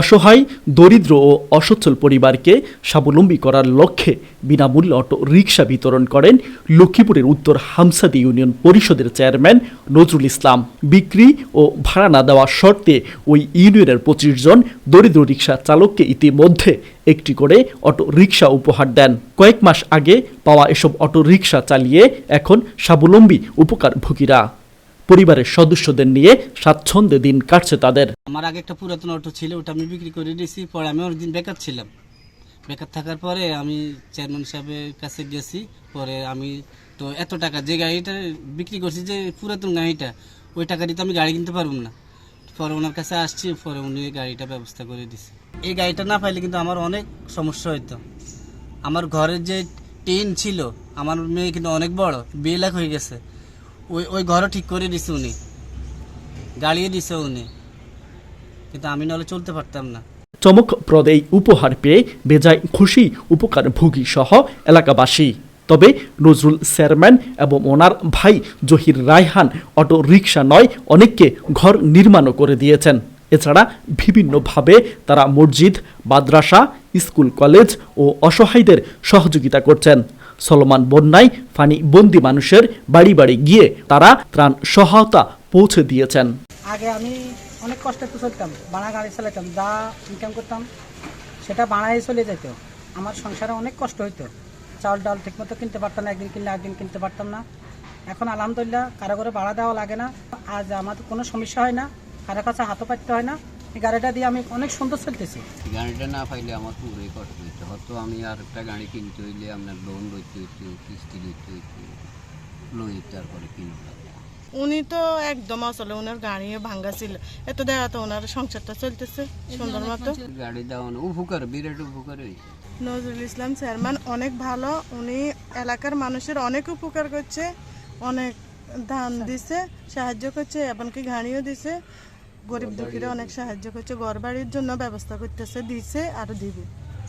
অসহায়, দরিদ্র ও অসচ্ছল পরিবারকে স্বাবলম্বী করার লক্ষ্যে বিনামূল্যে অটো রিক্সা বিতরণ করেন লক্ষ্মীপুরের উত্তর হামসাদি ইউনিয়ন পরিষদের চেয়ারম্যান নজরুল ইসলাম। বিক্রি ও ভাড়া না দেওয়ার শর্তে ওই ইউনিয়নের পঁচিশ জন দরিদ্র রিক্সা চালককে ইতিমধ্যে একটি করে অটো রিক্সা উপহার দেন। কয়েক মাস আগে পাওয়া এসব অটো রিক্সা চালিয়ে এখন স্বাবলম্বী উপকারভোগীরা। পরিবারের সদস্যদের নিয়ে স্বাচ্ছন্দ্যে দিন কাটছে তাদের। আমার আগে একটা পুরাতন অটো ছিল, ওটা আমি বিক্রি করে দিয়েছি, পরে আমি অনেকদিন বেকার ছিলাম। বেকার থাকার পরে আমি চেয়ারম্যান সাহেবের কাছে গেছি, পরে আমি তো এত টাকা, যে গাড়িটা বিক্রি করছি, যে পুরাতন গাড়িটা, ওই টাকা দিয়ে তো আমি গাড়ি কিনতে পারব না। পরে ওনার কাছে আসছি, পরে উনি গাড়িটা ব্যবস্থা করে দিছে এই গাড়িটা না পাইলে কিন্তু আমার অনেক সমস্যা হইতো। আমার ঘরের যে টিন ছিল, আমার মেয়ে কিন্তু অনেক বড়, বিয়ে লাখ হয়ে গেছে। ওই ওই ঘরও ঠিক করে দিছে উনি। গাড়িও দিছে উনি। কিন্তু আমি নাহলে চলতে পারতাম না। চমকপ্রদ এই উপহার পেয়ে বেজায় খুশি উপকার উপকারভোগী সহ এলাকাবাসী। তবে নজরুল চেয়ারম্যান এবং ওনার ভাই জহির রায়হান অটো রিক্সা নয়, অনেককে ঘর নির্মাণও করে দিয়েছেন। এছাড়া বিভিন্নভাবে তারা মসজিদ, মাদ্রাসা, স্কুল কলেজ ও অসহায়দের সহযোগিতা করছেন। সলমান বন্যায় ফানি বন্দি মানুষের বাড়ি বাড়ি গিয়ে তারা ত্রাণ সহায়তা পৌঁছে দিয়েছেন। আগে আমি অনেক কষ্টে তো চলতাম, বাড়া গাড়ি চালাতাম, যা ইনকাম করতাম, সেটা বাড়াই চলে যেত। আমার সংসারে অনেক কষ্ট হইতো। চাউল ডাল ঠিকমতো কিনতে পারতাম না, একদিন কিনলে একদিন কিনতে পারতাম না। এখন আলহামদুলিল্লাহ কারও করে ভাড়া দেওয়া লাগে না। আজ আমার কোনো সমস্যা হয় না, কারও কাছে হাতও পাততে হয় না। এই গাড়িটা দিয়ে আমি অনেক সুন্দর চলতেছি। গাড়িটা না পাইলে আমার পুরোই কষ্ট হইতো হয়তো আমি আর একটা গাড়ি কিনতে হইলে আপনার লোন লইতে হইতো কিস্তি লইতে হইতো লই তারপরে কিনতে উনি তো একদম আসলে ওনার গাড়ি ভাঙ্গা ছিল এত দেখা তো ওনার সংসারটা চলতেছে সুন্দর মতো। গাড়ি দেওয়া উপকার বিরাট উপকার হয়েছে নজরুল ইসলাম চেয়ারম্যান অনেক ভালো। উনি এলাকার মানুষের অনেক উপকার করছে অনেক ধান দিছে সাহায্য করছে এমনকি গাড়িও দিছে। গরিব দুঃখীরা অনেক সাহায্য করছে ঘর বাড়ির জন্য ব্যবস্থা করতেছে দিছে আর দিবে।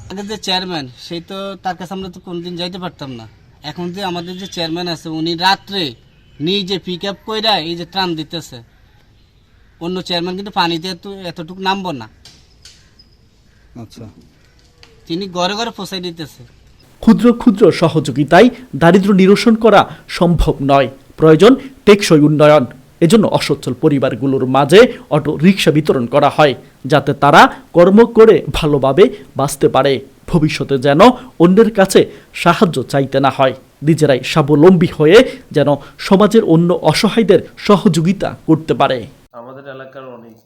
আগে যে চেয়ারম্যান সেই তো তার কাছে আমরা তো কোনোদিন যাইতে পারতাম না। এখন যে আমাদের যে চেয়ারম্যান আছে উনি রাত্রে নিজে পিক আপ কইরা এই যে ত্রাণ দিতেছে। অন্য চেয়ারম্যান কিন্তু পানিতে এত এতটুকু নামবো না। আচ্ছা। তিনি ঘরে ঘরে পৌঁছাই দিতেছে। ক্ষুদ্র ক্ষুদ্র সহযোগিতায় দারিদ্র্য নিরসন করা সম্ভব নয়। প্রয়োজন টেকসই উন্নয়ন। এজন্য অসচ্ছল পরিবারগুলোর মাঝে অটো রিক্সা বিতরণ করা হয়, যাতে তারা কর্ম করে ভালোভাবে বাঁচতে পারে। ভবিষ্যতে যেন অন্যের কাছে সাহায্য চাইতে না হয়। নিজেরাই স্বাবলম্বী হয়ে যেন সমাজের অন্য অসহায়দের সহযোগিতা করতে পারে। আমাদের এলাকার অনেক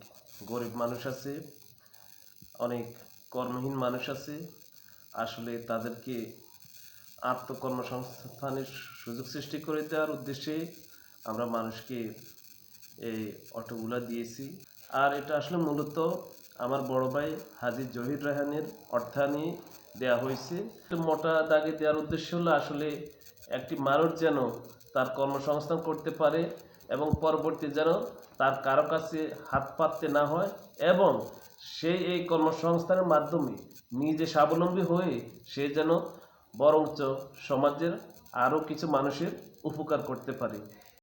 গরিব মানুষ আছে, অনেক কর্মহীন মানুষ আছে। আসলে তাদেরকে আত্মকর্মসংস্থানের সুযোগ সৃষ্টি করে দেওয়ার উদ্দেশ্যে আমরা মানুষকে এই অটোগুলা দিয়েছি। আর এটা আসলে মূলত আমার বড় ভাই হাজি জহির রাহানের অর্থায়নে দেওয়া হয়েছে। মোটা দাগে দেওয়ার উদ্দেশ্য হলো আসলে একটি মানুষ যেন তার কর্মসংস্থান করতে পারে এবং পরবর্তী যেন তার কারও কাছে হাত পাততে না হয় এবং সেই এই কর্মসংস্থানের মাধ্যমে নিজে স্বাবলম্বী হয়ে সে যেন বরঞ্চ সমাজের আরও কিছু মানুষের উপকার করতে পারে।